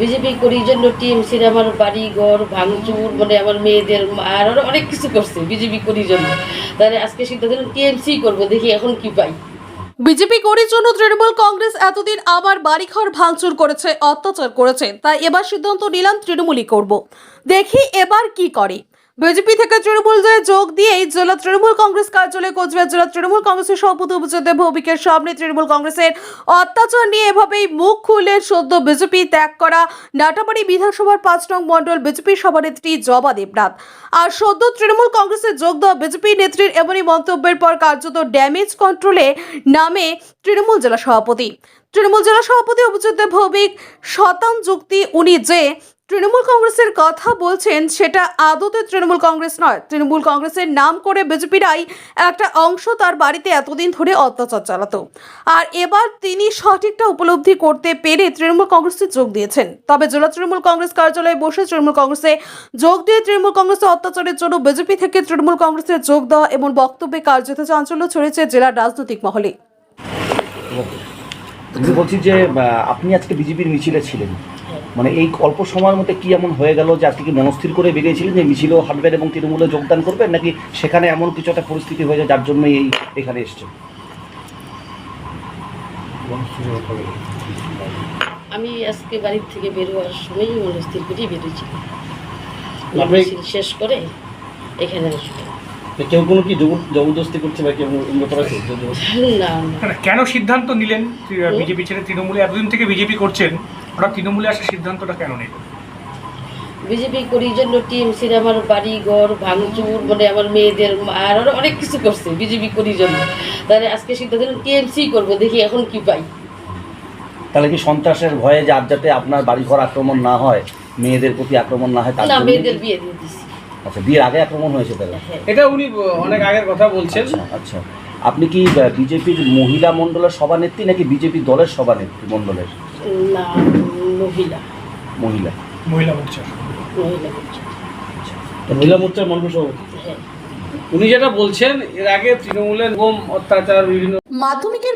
BJP করি জন্য টিএমসির আমার বাড়ি, ঘর, ভাঙচুর মানে আমার মেয়েদের আর অনেক কিছু করছে বিজেপি করি জন্য। তাহলে আজকে সিদ্ধান্ত টিএমসি করব, দেখি এখন কি পাই। বিজেপি করির জন্য তৃণমূল কংগ্রেস এতদিন আমার বাড়িঘর ভাঙচুর করেছে, অত্যাচার করেছে, তাই এবার সিদ্ধান্ত নিলাম তৃণমূলই করব। দেখি এবার কি করে। বিজেপি থেকে তৃণমূল জয়ে যোগ দিয়েই জেলা তৃণমূল কংগ্রেস কার্যালয়ে কোচবিহার জেলা তৃণমূল কংগ্রেসের সভাপতি উপচেদেব ভৌমিকের সামনে তৃণমূল কংগ্রেসের অত্যাচার নিয়ে এভাবেই মুখ খুলে সদ্য বিজেপি ত্যাগ করা নাটাবাড়ি বিধানসভার পাঁচ নং মণ্ডল বিজেপি সভানেত্রী জবা দেবনাথ। আর সদ্য তৃণমূল কংগ্রেসে যোগ দেওয়া বিজেপি নেত্রীর এমনই মন্তব্যের পর কার্যত ড্যামেজ কন্ট্রোলে নামে তৃণমূল জেলা সভাপতি। তৃণমূল জেলা সভাপতি অভিজিৎ ভৌমিক শতাং যুক্তি উনি যে তৃণমূল কংগ্রেসের কথা বলছেন, সেটা আদতে তৃণমূল কংগ্রেস নয়। তৃণমূল কংগ্রেসের নাম করে বিজেপিরাই একটা অংশ তার বাড়িতে এতদিন ধরে অত্যাচার চালাতো। আর এবার তিনি সঠিকটা উপলব্ধি করতে পেরে তৃণমূল কংগ্রেসে যোগ দিয়েছেন। তবে জেলা তৃণমূল কংগ্রেস কার্যালয়ে বসে তৃণমূল কংগ্রেসে যোগ দিয়ে তৃণমূল কংগ্রেসের অত্যাচারের জন্য বিজেপি থেকে তৃণমূল কংগ্রেসে যোগ দেওয়া এবং বক্তব্যে কার্যত চাঞ্চল্য ছড়িয়েছে জেলার রাজনৈতিক মহলে। বলছি যে আপনি আজকে বিজেপির মিছিলে ছিলেন। মানে এই অল্প সময়ের মধ্যে কি এমন হয়ে গেল যে আজকে কি মনস্থির করে বেরিয়েছিলেন যে মিছিলেও হাঁটবেন এবং তৃণমূলে যোগদান করবেন নাকি সেখানে এমন কিছু একটা পরিস্থিতি হয়ে যায় যার জন্য এই এখানে এসছেন? আমি আজকে বাড়ির থেকে বের হওয়ার সময়ই মনস্থির করেই বেরিয়েছি। শেষ করে এখানে আসব। কেউ কোনো কি জবর- জবরদস্তি করছে বা কেউ কেন সিদ্ধান্ত নিলেন বিজেপি ছেড়ে তৃণমূলে? এতদিন থেকে বিজেপি করছেন ওরা তৃণমূলে আসার সিদ্ধান্তটা কেন নিলেন? বিজেপি করি এই জন্য টিএমসির আমার বাড়ি ঘর ভাঙচুর মানে আমার মেয়েদের আর আরও অনেক কিছু করছে বিজেপি করি জন্য। তাহলে আজকে সিদ্ধান্ত টিএমসি করব দেখি এখন কি পাই। তাহলে কি সন্ত্রাসের ভয়ে যে আর যাতে আপনার বাড়িঘর আক্রমণ না হয় মেয়েদের প্রতি আক্রমণ না হয় মেয়েদের বিয়ে দিয়ে দিছি। আচ্ছা বিয়ের আগে আক্রমণ হয়েছে তাহলে? এটা উনি অনেক আগের কথা বলছেন। আচ্ছা আচ্ছা। আপনি কি বিজেপির মহিলা মণ্ডলের সভানেত্রী নাকি বিজেপি দলের সভানেত্রী মণ্ডলের? না মহিলা। মহিলা। মহিলা মোর্চা। মহিলা মোর্চার মন্ডল সভাপতি? হ্যাঁ। উনি যেটা বলছেন এর আগে তৃণমূলের কম অত্যাচার বিভিন্ন মাধ্যমিকের